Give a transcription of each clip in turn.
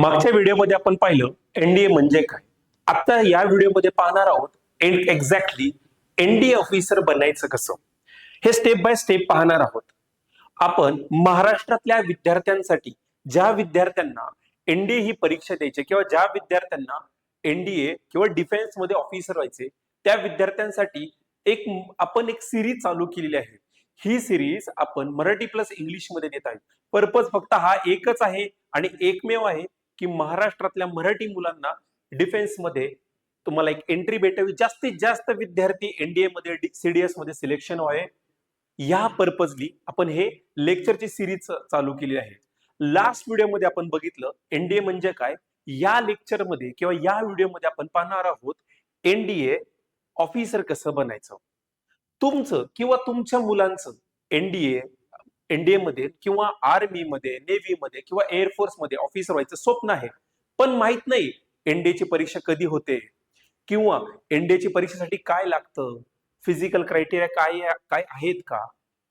मागच्या व्हिडिओमध्ये आपण पाहिलं एनडीए म्हणजे काय? आता या व्हिडिओमध्ये पाहणार आहोत एक्झॅक्टली एनडीए ऑफिसर बनायचं कसं? हे स्टेप बाय स्टेप पाहणार आहोत. आपण महाराष्ट्रातल्या विद्यार्थ्यांसाठी ज्या विद्यार्थ्यांना एनडीए ही परीक्षा द्यायची किंवा ज्या विद्यार्थ्यांना एनडीए किंवा डिफेन्समध्ये ऑफिसर व्हायचे त्या विद्यार्थ्यांसाठी एक आपण एक सिरीज चालू केलेली आहे. ही सिरीज आपण मराठी प्लस इंग्लिशमध्ये देत आहे. पर्पज फक्त हा एकच आहे आणि एकमेव आहे. की महाराष्ट्रातल्या मराठी मुलांना डिफेन्समध्ये तुम्हाला एक एंट्री भेटावी. जास्तीत जास्त विद्यार्थी एनडीए मध्ये सीडीएसमध्ये सिलेक्शन व्हावे. या पर्पजली आपण हे लेक्चरची सिरीज चालू केली आहे. लास्ट व्हिडिओमध्ये आपण बघितलं एनडीए म्हणजे काय? या लेक्चरमध्ये किंवा या व्हिडिओमध्ये आपण पाहणार आहोत एनडीए ऑफिसर कसं बनायचं? तुमचं किंवा तुमच्या मुलांचं एनडीए एनडीए मध्ये किंवा आर्मी मध्ये नेव्ही मध्ये किंवा एअरफोर्समध्ये ऑफिसर व्हायचं स्वप्न आहे. पण माहीत नाही एनडीएची परीक्षा कधी होते किंवा एनडीएची परीक्षेसाठी काय लागतं? फिजिकल क्रायटेरिया काय काय आहेत का?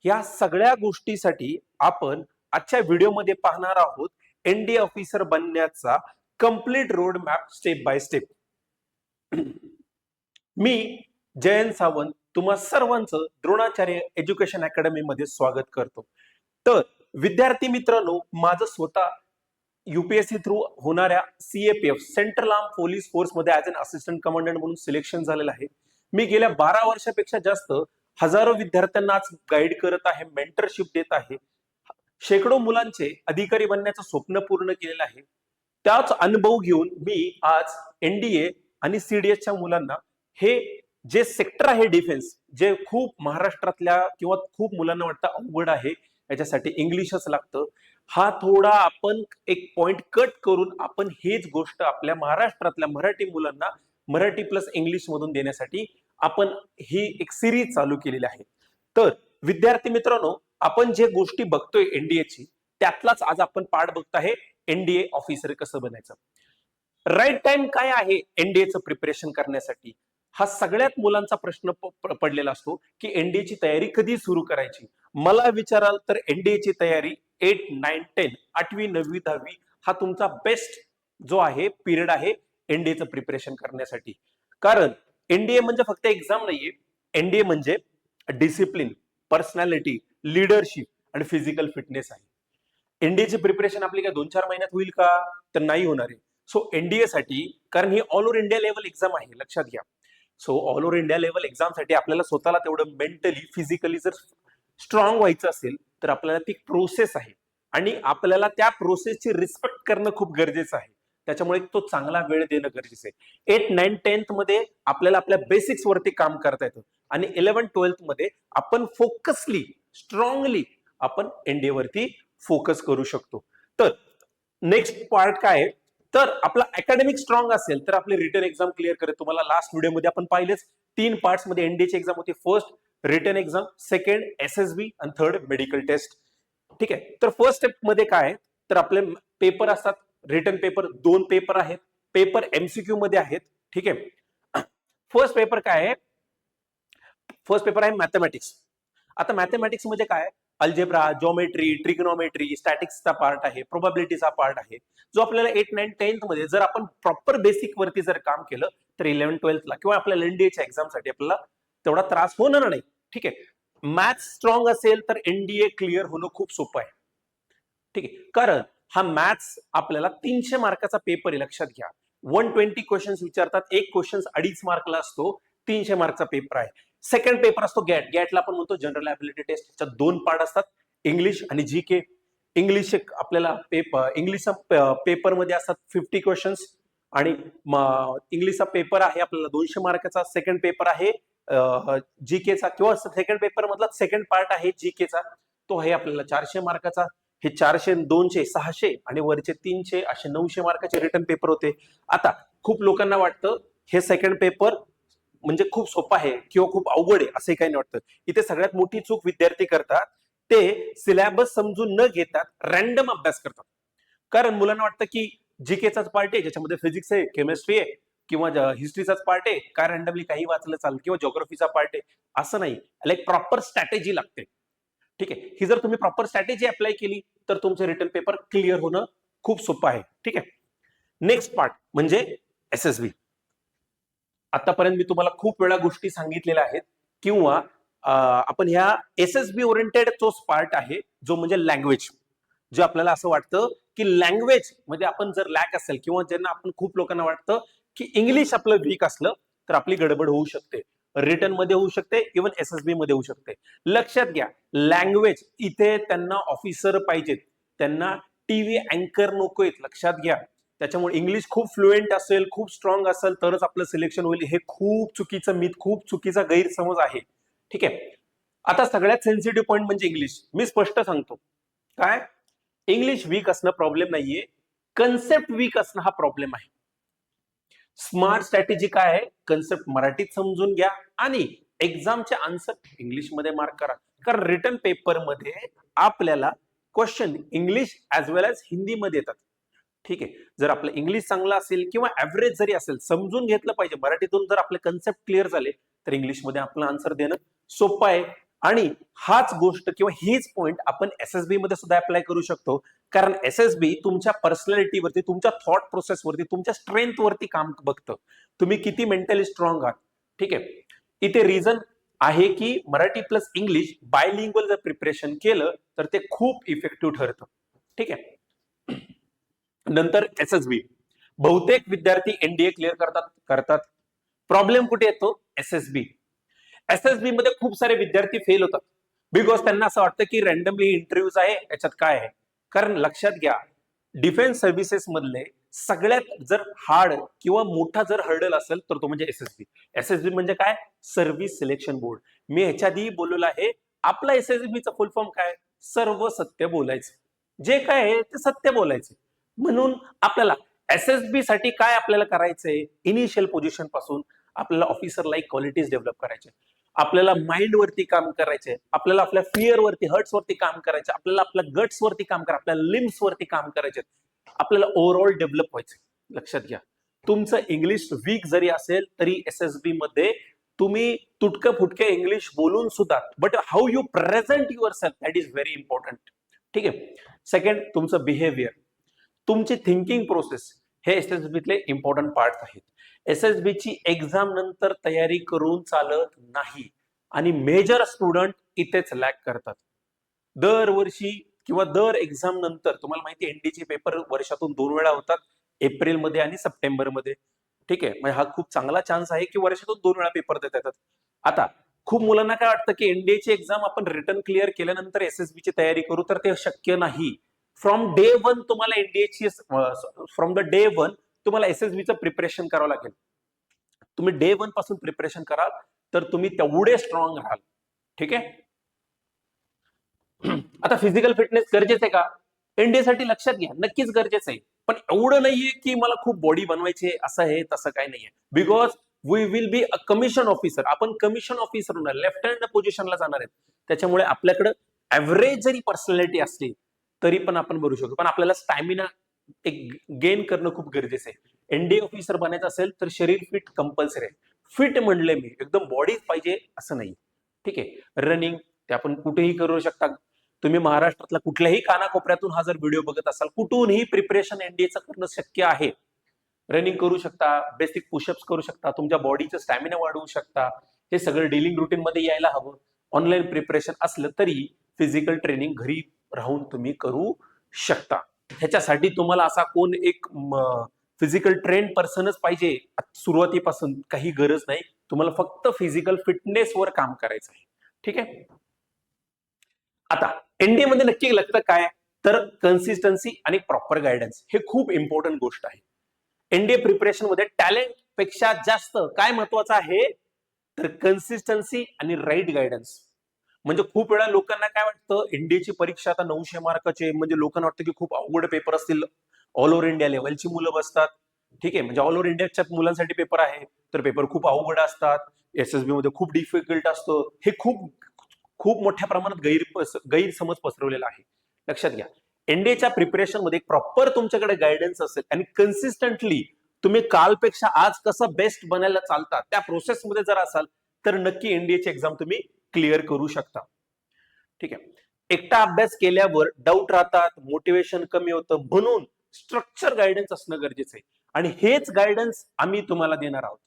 या सगळ्या गोष्टीसाठी आपण आजच्या व्हिडिओमध्ये पाहणार आहोत एनडीए ऑफिसर बनण्याचा complete road map step by step मी जयंत सावंत तुम्हा सर्वांचं द्रोणाचार्य एज्युकेशन अकॅडमी मध्ये स्वागत करतो. तर विद्यार्थी मित्रांनो माझं स्वतः युपीएससी थ्रू होणाऱ्या सीएपीएफ सेंट्रल आर्म पोलीस फोर्समध्ये ऍज अन असिस्टंट कमांडंट म्हणून सिलेक्शन झालेलं आहे. मी गेल्या बारा वर्षापेक्षा जास्त हजारो विद्यार्थ्यांना आज गाईड करत आहे मेंटरशिप देत आहे. शेकडो मुलांचे अधिकारी बनण्याचं स्वप्न पूर्ण केलेलं आहे. त्याच अनुभव घेऊन मी आज एनडीए आणि सीडीएसच्या मुलांना हे जे सेक्टर आहे डिफेन्स जे खूप महाराष्ट्रातल्या किंवा खूप मुलांना वाटतं अवघड आहे याच्यासाठी इंग्लिशच लागतं. हा थोडा आपण एक पॉइंट कट करून आपण हेच गोष्ट आपल्या महाराष्ट्रातल्या मराठी मुलांना मराठी प्लस इंग्लिश मधून देण्यासाठी आपण ही एक सिरीज चालू केलेली आहे. तर विद्यार्थी मित्रांनो आपण जे गोष्टी बघतोय एनडीएची त्यातलाच आज आपण पाठ बघत आहे एनडीए ऑफिसर कसं बनायचं. राईट टाइम काय आहे एनडीएचं प्रिपरेशन करण्यासाठी? हा सगळ्यात मुलांचा प्रश्न पडलेला असतो की एनडीएची तयारी कधी सुरू करायची? मला विचाराल तर एनडीएची तयारी एट नाईन टेन आठवी नववी दहावी हा तुमचा बेस्ट जो आहे पिरियड आहे एनडीएचं प्रिपरेशन करण्यासाठी. कारण एनडीए म्हणजे फक्त एक्झाम नाहीये. एनडीए म्हणजे डिसिप्लिन पर्सनॅलिटी लिडरशिप आणि फिजिकल फिटनेस आहे. एनडीएची प्रिपरेशन आपली काय दोन चार महिन्यात होईल का? तर नाही होणार आहे. सो एनडीए साठी कारण ही all over India level exam आहे लक्षात घ्या. So all over India level एक्झामसाठी आपल्याला स्वतःला तेवढं मेंटली फिजिकली जर स्ट्रॉंग व्हायचं असेल तर आपल्याला ती प्रोसेस आहे. आणि आपल्याला त्या प्रोसेसची रिस्पेक्ट करणं खूप गरजेचं आहे. त्याच्यामुळे तो चांगला वेळ देणं गरजेचं आहे. एट नाईन टेन्थमध्ये आपल्याला आपल्या बेसिक्स वरती काम करता येतं. आणि इलेव्हन ट्वेल्थमध्ये आपण फोकसली स्ट्रॉंगली आपण एनडीए वरती फोकस करू शकतो. तर नेक्स्ट पार्ट काय आहे? तर आपला अकॅडमिक स्ट्रॉंग असेल तर आपली रिटर्न एक्झाम क्लिअर करेल. तुम्हाला लास्ट व्हिडिओमध्ये आपण पाहिलेच तीन पार्ट्समध्ये एनडीएची एक्झाम होती. First written exam second S S B आणि थर्ड मेडिकल टेस्ट ठीक आहे? तर फर्स्ट स्टेपमध्ये काय तर आपले पेपर असतात. रिटर्न पेपर दोन पेपर आहेत. पेपर एमसीक्यू मध्ये आहेत. ठीक आहे? फर्स्ट पेपर काय आहे? फर्स्ट पेपर आहे मॅथमॅटिक्स आता मॅथमॅटिक्समध्ये काय अल्जेब्रा जॉमेट्री ट्रिग्नॉमेट्री स्टॅटिक्सचा पार्ट आहे प्रोबॅबिलिटीचा पार्ट आहे. जो आपल्याला एट नाईन टेन्थमध्ये जर आपण प्रॉपर बेसिक वरती जर काम केलं तर इलेव्हन ट्वेल्थला किंवा आपल्या एनडीएच्या एक्झामसाठी आपल्याला तेवढा त्रास होणार नाही. ठीक आहे? मॅथ्स स्ट्रॉंग असेल तर एनडीए क्लिअर होणं खूप सोपं आहे. ठीक आहे? कारण हा मॅथ्स आपल्याला तीनशे मार्काचा पेपर आहे लक्षात घ्या. वन ट्वेंटी क्वेश्चन्स विचारतात एक क्वेश्चन अडीच मार्कला असतो तीनशे मार्कचा पेपर आहे. सेकंड पेपर असतो गॅट गॅटला आपण म्हणतो जनरल ॲबिलिटी टेस्ट त्याच्यात दोन पार्ट असतात. इंग्लिश आणि जी के इंग्लिश आपल्याला पेपर इंग्लिशचा पेपरमध्ये असतात फिफ्टी क्वेश्चन्स आणि इंग्लिशचा पेपर आहे आपल्याला दोनशे मार्काचा. सेकंड पेपर आहे जी केचा किंवा सेकंड पेपर मधला सेकंड पार्ट आहे जी केचा तो आहे आपल्याला चारशे मार्काचा. हे चारशे दोनशे सहाशे आणि वरचे तीनशे असे नऊशे मार्काचे रिटर्न पेपर होते. आता खूप लोकांना वाटतं हे सेकंड पेपर म्हणजे खूप सोपं आहे किंवा खूप अवघड आहे असं काही नाही वाटतं. इथे सगळ्यात मोठी चूक विद्यार्थी करतात ते सिलेबस समजून न घेतात रॅन्डम अभ्यास करतात. कारण मुलांना वाटतं की जी केचाच पार्ट आहे ज्याच्यामध्ये फिजिक्स आहे केमिस्ट्री आहे किंवा हिस्ट्रीचाच पार्ट आहे काय रॅन्डमली काही वाचलं चालेल किंवा ज्योग्राफीचा पार्ट आहे असं नाही. लाईक प्रॉपर स्ट्रॅटेजी लागते. ठीक आहे? ही जर तुम्ही प्रॉपर स्ट्रॅटेजी अप्लाय केली तर तुमचे रिटर्न पेपर क्लिअर होणं खूप सोपं आहे. ठीक आहे? नेक्स्ट पार्ट म्हणजे एस एस बी आतापर्यंत मी तुम्हाला खूप वेळा गोष्टी सांगितलेल्या आहेत. किंवा आपण ह्या एस एस बी ओरिएंटेड तोच पार्ट आहे जो म्हणजे लँग्वेज जे आपल्याला असं वाटतं की लँग्वेजमध्ये म्हणजे आपण जर लॅक असेल किंवा ज्यांना आपण खूप लोकांना वाटतं की इंग्लिश आपलं वीक असलं तर आपली गडबड होऊ शकते. रिटर्नमध्ये होऊ शकते इव्हन एस एस बी मध्ये होऊ शकते. लक्षात घ्या लँग्वेज इथे त्यांना ऑफिसर पाहिजेत. त्यांना टीव्ही अँकर नकोयत लक्षात घ्या. त्याच्यामुळे इंग्लिश खूप फ्लुएंट असेल खूप स्ट्रॉंग असेल तरच आपलं सिलेक्शन होईल. हे खूप चुकीचं मीत खूप चुकीचा गैरसमज आहे. ठीक आहे? आता सगळ्यात सेन्सिटिव्ह पॉईंट म्हणजे इंग्लिश मी स्पष्ट सांगतो. काय? इंग्लिश वीक असणं प्रॉब्लेम नाहीये. कन्सेप्ट वीक असणं हा प्रॉब्लेम आहे. स्मार्ट स्ट्रॅटेजी काय आहे? कन्सेप्ट मराठीत समजून घ्या आणि एक्झामचे आन्सर इंग्लिशमध्ये मार्क करा. कारण रिटर्न पेपरमध्ये आपल्याला question English as well as हिंदीमध्ये येतात. ठीक आहे. जर आपलं इंग्लिश चांगलं असेल किंवा ऍव्हरेज जरी असेल समजून घेतलं पाहिजे. मराठीतून जर आपले कन्सेप्ट क्लिअर झाले तर इंग्लिशमध्ये आपलं आन्सर देणं सोपं आहे. आणि हाच गोष्ट किंवा हीच पॉईंट आपण एस एस बी मध्ये सुद्धा अप्लाय करू शकतो. कारण एस एस बी तुमच्या पर्सनॅलिटीवरती तुमच्या थॉट प्रोसेसवरती तुमच्या स्ट्रेंथ वरती काम बघतं. तुम्ही किती मेंटली स्ट्रॉंग आहात. ठीक आहे. इथे रिझन आहे की मराठी प्लस इंग्लिश बायलिंग्वल जर प्रिपरेशन केलं तर ते खूप इफेक्टिव्ह ठरतं. ठीक आहे. नंतर एस एस बी बहुतेक विद्यार्थी एनडीए क्लिअर करतात करतात. प्रॉब्लेम कुठे येतो? S S B S S B मध्ये खूप सारे विद्यार्थी फेल होतात. बिकॉज त्यांना असं वाटतं की रॅन्डमली इंटरव्ह्यूज आहे याच्यात काय आहे? कारण लक्षात घ्या डिफेन्स सर्व्हिसेस मधले सगळ्यात जर हार्ड किंवा मोठा जर हर्डल असेल तर तो म्हणजे S S B S S B म्हणजे काय? सर्व्हिस सिलेक्शन बोर्ड मी ह्याच्या आधी बोललेलं आहे आपला एस एस बीचा फुल फॉर्म काय? सर्व सत्य बोलायचं. जे काय आहे ते सत्य बोलायचं. म्हणून आपल्याला एस एस बी साठी काय आपल्याला करायचंय? इनिशियल पोझिशनपासून आपल्याला ऑफिसर लाईक क्वालिटीज डेव्हलप करायचे. आपल्याला माइंड वरती काम करायचे. आपल्याला आपल्या फिअर वरती हर्ट्स वरती काम करायचे. आपल्याला आपल्या गट्स वरती काम करायचं. आपल्या लिम्स वरती काम करायचे. आपल्याला ओव्हरऑल डेव्हलप व्हायचं. लक्षात घ्या. तुमचं इंग्लिश वीक जरी असेल तरी एस एस बी मध्ये तुम्ही तुटकं फुटके इंग्लिश बोलून सुद्धा but how you present yourself that is very important ठीक आहे? सेकंड तुमचं बिहेवियर तुमची थिंकिंग प्रोसेस हे एस एस बीतले इम्पॉर्टंट पार्ट आहेत. एस एस ची एक्झाम नंतर तयारी करून चालत नाही आणि मेजर स्टुडंट इथेच लॅक करतात. दरवर्षी किंवा दर एक्झाम नंतर तुम्हाला माहिती एनडीचे पेपर वर्षातून दोन वेळा होतात एप्रिलमध्ये आणि सप्टेंबरमध्ये ठीक आहे? म्हणजे हा खूप चांगला चान्स आहे की वर्षातून दोन वेळा पेपर देता येतात. आता खूप मुलांना काय वाटतं की एनडीएची एक्झाम आपण रिटर्न क्लिअर केल्यानंतर एस एस ची तयारी करू तर ते शक्य नाही. फ्रॉम डे वन तुम्हाला एनडीएची फ्रॉम द डे वन तुम्हाला एस एस बीचं प्रिपरेशन करावं लागेल. तुम्ही डे वनपासून प्रिपरेशन कराल तर तुम्ही तेवढे स्ट्रॉंग राहाल. ठीक आहे? आता फिजिकल फिटनेस गरजेचं आहे का? एनडीएसाठी लक्षात घ्या नक्कीच गरजेचं आहे. पण एवढं नाहीये की मला खूप बॉडी बनवायची असं आहे तसं काय नाहीये. Because we will be a commission officer आपण कमिशन ऑफिसर होणार लेफ्ट हँड पोझिशनला जाणार आहेत. त्याच्यामुळे आपल्याकडे ऍव्हरेज जरी पर्सनॅलिटी असली तरी पण आपण भरू शकतो. पण आपल्याला स्टॅमिना एक गेन करणं खूप गरजेचं आहे. एनडीए ऑफिसर बनायचं असेल तर शरीर फिट कंपल्सरी आहे. फिट म्हणले मी. एकदम बॉडीच पाहिजे असं नाही. ठीक आहे? रनिंग ते आपण कुठेही करू शकता. तुम्ही महाराष्ट्रातल्या कुठल्याही कानाकोपऱ्यातून हा जर व्हिडिओ बघत असाल कुठूनही प्रिपरेशन एनडीएचं करणं शक्य आहे. रनिंग करू शकता बेसिक पुशअप्स करू शकता तुमच्या बॉडीचं स्टॅमिना वाढवू शकता. हे सगळं डेलिंग रुटीन मध्ये यायला हवं. ऑनलाईन प्रिपरेशन असलं तरी फिजिकल ट्रेनिंग घरी राहून तुम्ही करू शकता. ह्याच्यासाठी तुम्हाला असा कोण एक फिजिकल ट्रेन पर्सनच पाहिजे. सुरुवातीपासून काही गरज नाही. तुम्हाला फक्त फिजिकल फिटनेसवर काम करायचं आहे. ठीक आहे? आता एनडीए मध्ये नक्की लागतं काय? तर कन्सिस्टन्सी आणि प्रॉपर गायडन्स हे खूप इम्पॉर्टंट गोष्ट आहे. एनडीए प्रिपरेशनमध्ये टॅलेंटपेक्षा जास्त काय महत्वाचं आहे? तर कन्सिस्टन्सी आणि राईट गायडन्स म्हणजे खूप वेळा लोकांना काय वाटतं एनडीएची परीक्षा आता नऊशे मार्काचे म्हणजे लोकांना वाटतं की खूप अवघड पेपर असतील. ऑल ओव्हर इंडिया लेवलची मुलं बसतात. ठीक आहे म्हणजे ऑल ओव्हर इंडियाच्या मुलांसाठी पेपर आहे तर पेपर खूप अवघड असतात. एस एस बी मध्ये खूप डिफिकल्ट असतं. हे खूप खूप मोठ्या प्रमाणात गैर गैरसमज पसरवलेला आहे. लक्षात घ्या. एनडीएच्या प्रिपरेशनमध्ये प्रॉपर तुमच्याकडे गायडन्स असेल आणि कन्सिस्टंटली तुम्ही कालपेक्षा आज कसं बेस्ट बनायला चालतात त्या प्रोसेसमध्ये जर असाल तर नक्की एनडीएची एक्झाम तुम्ही क्लिअर करू शकता. ठीक आहे. एकटा अभ्यास केल्यावर डाऊट राहतात मोटिवेशन कमी होतं म्हणून स्ट्रक्चर गायडन्स असणं गरजेचं आहे. आणि हेच गायडन्स आम्ही तुम्हाला देणार आहोत.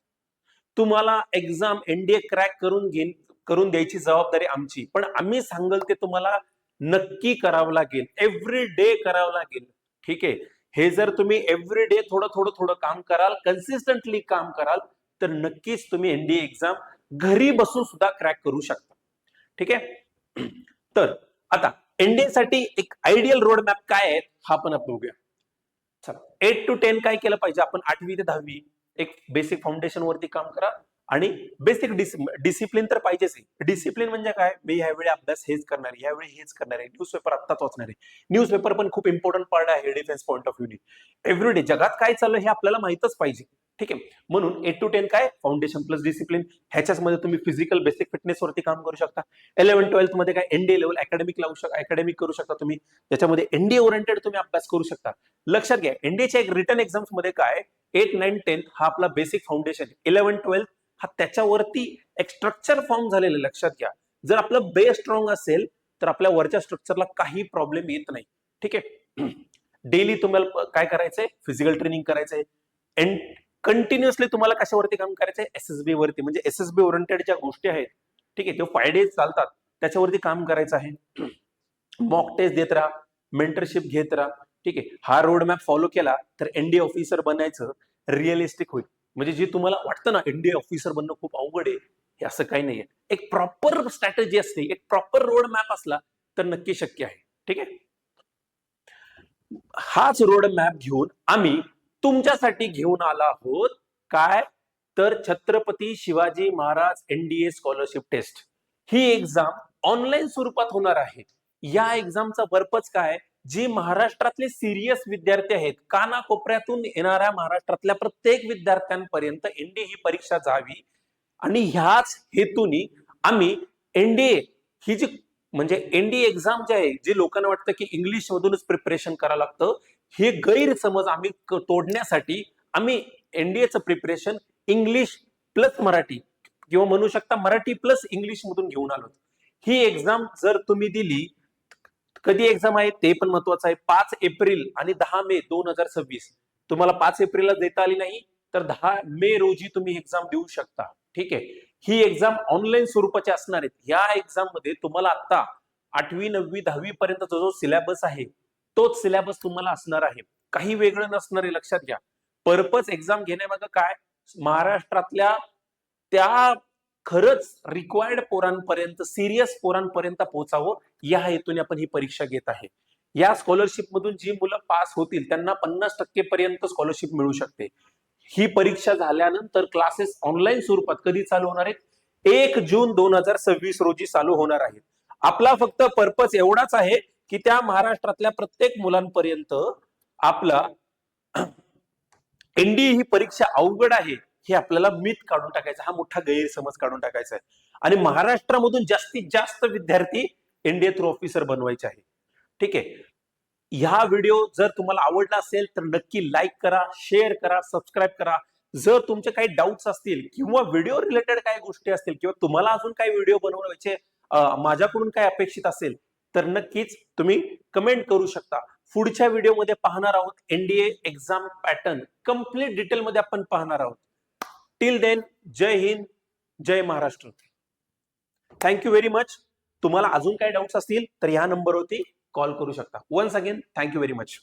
तुम्हाला एक्झाम एनडीए क्रॅक करून घेऊन करून द्यायची जबाबदारी आमची. पण आम्ही सांगल ते तुम्हाला नक्की करावं लागेल. एव्हरी डे करावं लागेल. ठीक आहे? हे जर तुम्ही एव्हरी डे थोडं थोडं थोडं काम कराल कन्सिस्टंटली काम कराल तर नक्कीच तुम्ही एनडीए एक्झाम घरी बसून सुद्धा क्रॅक करू शकता ठीक आहे? तर आता एनडीएसाठी एक आयडियल रोड मॅप काय आहे? हा पण आपण बघूया. एट टू टेन काय केलं पाहिजे? आपण आठवी ते दहावी एक बेसिक फाउंडेशन वरती काम करा. आणि बेसिक डिसिप्लिन तर पाहिजेच डिसिप्लिन म्हणजे काय? मी ह्यावेळी अभ्यास हेच करणार आहे यावेळी हेच करणार आहे. न्यूजपेपर आत्ताच वाचणार आहे. न्यूजपेपर पण खूप इम्पॉर्टंट पार्ट आहे defence point of view everyday जगात काय चाललं हे आपल्याला माहितच पाहिजे. ठीक आहे? म्हणून एट टू टेन काय? फाउंडेशन प्लस डिसिप्लिन ह्याच्यामध्ये तुम्ही फिजिकल बेसिक फिटनेस वरती काम करू शकता. इलेव्हन ट्वेल्थमध्ये काय? एनडीए लेवल अकॅडमिक लावू शकता अकॅडमिक करू शकता तुम्ही. त्याच्यामध्ये एनडीए ओरिएंटेड तुम्ही अभ्यास करू शकता. लक्षात घ्या एनडीएच्या एक रिटर्न एक्झाम्समध्ये काय? एट नाईन टेन हा आपला बेसिक फाउंडेशन इलेव्हन ट्वेल्थ हा त्याच्यावरती एक स्ट्रक्चर फॉर्म झालेलं आहे, लक्षात घ्या. जर आपलं बेस स्ट्रॉंग असेल तर आपल्या वरच्या स्ट्रक्चरला काही प्रॉब्लेम येत नाही. ठीक आहे? डेली तुम्हाला काय करायचंय? फिजिकल ट्रेनिंग करायचंय. अँड कंटिन्युअसली तुम्हाला कशावरती काम करायचं आहे एसएसबी वरती. म्हणजे एसएसबी ओरिएंटेड ज्या गोष्टी आहेत ठीक आहे ते फाय डेज चालतात त्याच्यावरती काम करायचं आहे. मॉक टेस्ट देत राहा मेंटरशिप घेत राहा ठीक आहे. हा रोड मॅप फॉलो केला तर एनडीए ऑफिसर बनायचं रिअलिस्टिक होईल. म्हणजे जे तुम्हाला वाटतं ना एनडीए ऑफिसर बनणं खूप अवघड आहे हे असं काही नाहीये. एक प्रॉपर स्ट्रॅटेजी असते एक प्रॉपर रोड मॅप असला तर नक्की शक्य आहे. ठीक आहे? हाच रोड मॅप घेऊन आम्ही तुमच्यासाठी घेऊन आला आहोत. काय? तर Chhatrapati Shivaji Maharaj NDA scholarship test ही एक्झाम ऑनलाईन स्वरूपात होणार आहे. या एक्झामचा पर्पज काय? जी महाराष्ट्रातले सिरियस विद्यार्थी आहेत कानाकोपऱ्यातून येणाऱ्या महाराष्ट्रातल्या प्रत्येक विद्यार्थ्यांपर्यंत एनडीए ही परीक्षा जावी. आणि ह्याच हेतूनी आम्ही एनडीए ही जी म्हणजे एनडीए एक्झाम जे आहे जे लोकांना वाटतं की इंग्लिश मधूनच प्रिपरेशन करावं लागतं हे गैरसमज आम्ही तोडण्यासाठी आम्ही एनडीएचं प्रिपरेशन इंग्लिश प्लस मराठी किंवा म्हणू शकता मराठी प्लस इंग्लिश मधून घेऊन आलो. ही एक्झाम जर तुम्ही दिली कधी एक्झाम आहे ते पण महत्वाचं आहे. पाच एप्रिल आणि दहा मे दोन हजार सव्वीस. तुम्हाला पाच एप्रिलला देता आली नाही तर दहा मे रोजी तुम्ही एक्झाम देऊ शकता. ठीक आहे? ही एक्झाम ऑनलाईन स्वरूपाची असणार आहेत. या एक्झाममध्ये तुम्हाला आता आठवी नववी दहावी पर्यंत जो जो सिलेबस आहे तोच सिलेबस तुम्हाला असणार आहे. काही वेगळं नसणार आहे लक्षात घ्या. पर्पज एक्झाम घेण्यामागं काय? महाराष्ट्रातल्या त्या खरंच रिक्वायर्ड पोरांपर्यंत सिरियस पोरांपर्यंत पोहोचावं या हेतूने आपण ही परीक्षा घेत आहे. या स्कॉलरशिप मधून जी मुलं पास होतील त्यांना पन्नास टक्के पर्यंत स्कॉलरशिप मिळू शकते. ही परीक्षा झाल्यानंतर क्लासेस ऑनलाईन स्वरूपात कधी चालू होणार आहेत? एक जून दोन हजार सव्वीस रोजी चालू होणार आहेत. आपला फक्त पर्पज एवढाच आहे की त्या महाराष्ट्रातल्या प्रत्येक मुलांपर्यंत आपला एनडीए ही परीक्षा अवघड आहे हे आपल्याला मित काढून टाकायचं हा मोठा गैरसमज काढून टाकायचा आहे. आणि महाराष्ट्रामधून जास्तीत जास्त विद्यार्थी एनडीए थ्रू ऑफिसर बनवायचे आहे ठीक आहे? ह्या व्हिडिओ जर तुम्हाला आवडला असेल तर नक्की लाईक करा शेअर करा सबस्क्राईब करा. जर तुमचे काही डाऊट्स असतील किंवा व्हिडिओ रिलेटेड काही गोष्टी असतील किंवा तुम्हाला अजून काही व्हिडिओ बनवायचे माझ्याकडून काय अपेक्षित असेल तर नक्कीच तुम्ही कमेंट करू शकता. पुढच्या व्हिडिओमध्ये पाहणार आहोत एनडीए एक्झाम पॅटर्न कंप्लीट डिटेलमध्ये आपण पाहणार आहोत. टिल देन जय हिंद जय Maharashtra. Thank you very much तुम्हाला अजून काही डाऊट्स असतील तर ह्या नंबरवरती कॉल करू शकता. Once again thank you very much